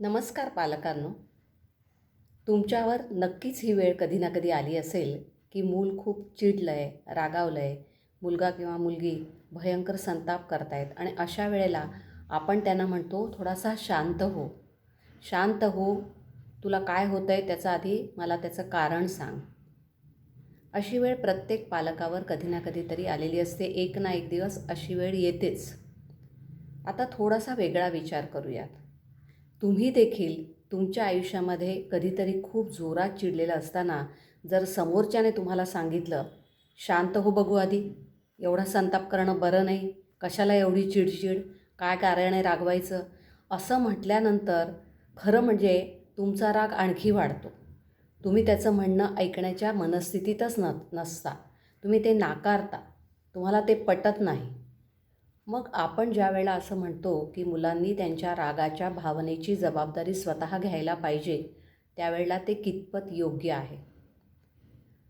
नमस्कार पालकांनो. तुमच्यावर नक्कीच ही वेळ कधी ना कधी आली असेल की मूल खूप चिडलं आहे रागावलं आहे मुलगा किंवा मुलगी भयंकर संताप करतायत आणि अशा वेळेला आपण त्यांना म्हणतो थोडासा शांत हो. शांत हो? तुला काय होतं आहे त्याचं आधी मला त्याचं कारण सांग. अशी वेळ प्रत्येक पालकावर कधी ना कधी तरी आलेली असते. एक ना एक दिवस अशी वेळ येतेच. आता थोडासा वेगळा विचार करूयात. तुम्ही देखील तुमच्या आयुष्यामध्ये कधीतरी खूप जोरात चिडलेलं असताना जर समोरच्याने तुम्हाला सांगितलं शांत हो बघू आधी एवढा संताप करणं बरं नाही कशाला एवढी चिडचिड काय कारण आहे रागवायचं? असं म्हटल्यानंतर खरं म्हणजे तुमचा राग आणखी वाढतो. तुम्ही त्याचं म्हणणं ऐकण्याच्या मनस्थितीतच न नसता. तुम्ही ते नाकारता. तुम्हाला ते पटत नाही. मग आपण ज्या वेळेला असं म्हणतो की मुलांनी त्यांच्या रागाच्या भावनेची जबाबदारी स्वतः घ्यायला पाहिजे त्यावेळेला ते कितपत योग्य आहे?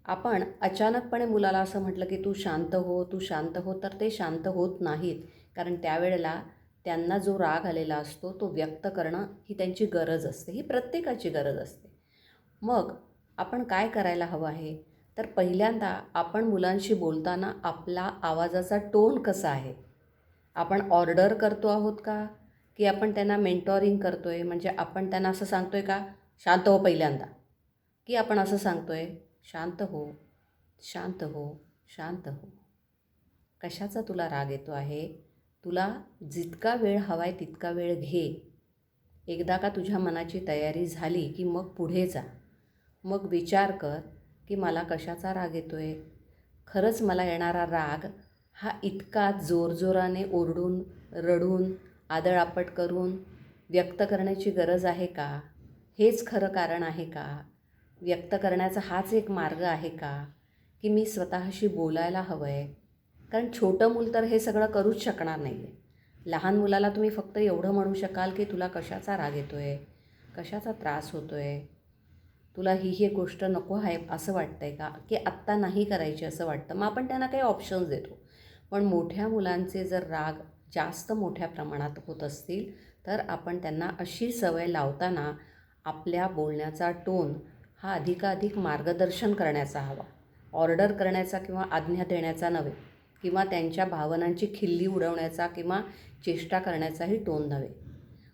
आपण अचानकपणे मुलाला असं म्हटलं की तू शांत हो तू शांत हो तर ते शांत होत नाहीत. कारण त्यावेळेला त्यांना जो राग आलेला असतो तो व्यक्त करणं ही त्यांची गरज असते ही प्रत्येकाची गरज असते. मग आपण काय करायला हवं आहे? तर पहिल्यांदा आपण मुलांशी बोलताना आपला आवाजाचा टोन कसा आहे? आपण ऑर्डर करतो आहोत का? की आपण त्यांना मेंटॉरिंग करतो आहे म्हणजे आपण त्यांना असं सांगतो आहे का? शांत हो पहिल्यांदा. की आपण असं सांगतो आहे शांत हो शांत हो शांत हो. कशाचा तुला राग येतो आहे? तुला जितका वेळ हवा आहे तितका वेळ घे. एकदा का तुझ्या मनाची तयारी झाली की मग पुढे जा. मग विचार कर की मला कशाचा राग येतो आहे खरंच मला येणारा राग हा इतका जोरजोराने ओरडून रडून आदळआपट करून व्यक्त करण्याची गरज आहे का? हेच खरं कारण आहे का? व्यक्त करण्याचा हाच एक मार्ग आहे का? की मी स्वतःशी बोलायला हवं आहे कारण छोटं मूल तर हे सगळं करूच शकणार नाही आहे लहान मुलाला तुम्ही फक्त एवढं म्हणू शकाल की तुला कशाचा राग येतो आहे कशाचा त्रास होतो आहे तुला ही ही गोष्ट नको आहे असं वाटतं आहे का? की आत्ता नाही करायची असं वाटतं? मग आपण त्यांना काही ऑप्शन्स देतो. पण मोठ्या मुलांचे जर राग जास्त मोठ्या प्रमाणात होत असतील तर आपण त्यांना अशी सवय लावताना आपल्या बोलण्याचा टोन हा अधिकाधिक मार्गदर्शन करण्याचा हवा. ऑर्डर करण्याचा किंवा आज्ञा देण्याचा नव्हे किंवा त्यांच्या भावनांची खिल्ली उडवण्याचा किंवा चेष्टा करण्याचाही टोन नव्हे.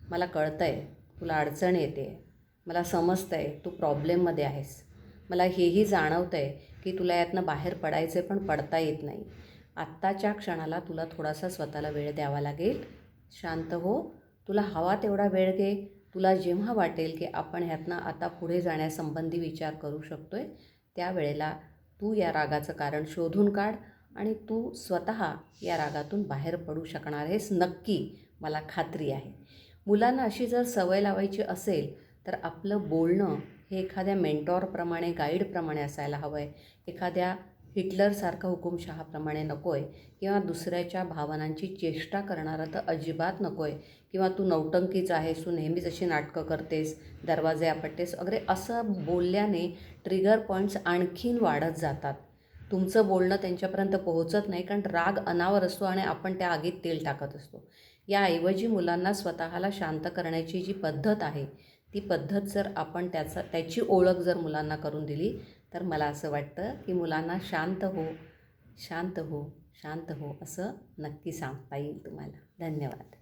मला कळतं आहे तुला अडचण येते मला समजतं आहे तू प्रॉब्लेममध्ये आहेस. मला हेही जाणवतं आहे की तुला यातनं बाहेर पडायचं पण पडता येत नाही. आत्ताच्या क्षणाला तुला थोडासा स्वतःला वेळ द्यावा लागेल. शांत हो. तुला हवा तेवढा वेळ घे तुला जेव्हा वाटेल की आपण ह्यातनं आता पुढे जाण्यासंबंधी विचार करू शकतो आहे त्यावेळेला तू या रागाचं कारण शोधून काढ आणि तू स्वतः या रागातून बाहेर पडू शकणार आहेस नक्की मला खात्री आहे. मुलांना अशी जर सवय लावायची असेल तर आपलं बोलणं हे एखाद्या मेंटॉरप्रमाणे गाईडप्रमाणे असायला हवं आहे एखाद्या हिटलरसारखा हुकुमशहाप्रमाणे नको आहे किंवा दुसऱ्याच्या भावनांची चेष्टा करणारा तर अजिबात नको आहे किंवा तू नौटंकीच आहेस तू नेहमीच अशी नाटकं करतेस दरवाजे आपटतेस वगैरे असं बोलल्याने ट्रिगर पॉईंट्स आणखीन वाढत जातात. तुमचं बोलणं त्यांच्यापर्यंत पोहोचत नाही कारण राग अनावर असतो आणि आपण त्या आगीत तेल टाकत असतो. याऐवजी मुलांना स्वतःला शांत करण्याची जी पद्धत आहे ती पद्धत जर आपण त्याचा त्याची ओळख जर मुलांना करून दिली तर मला असं वाटतं की मुलांना शांत हो शांत हो शांत हो असं नक्की सांगता येईल तुम्हाला. धन्यवाद.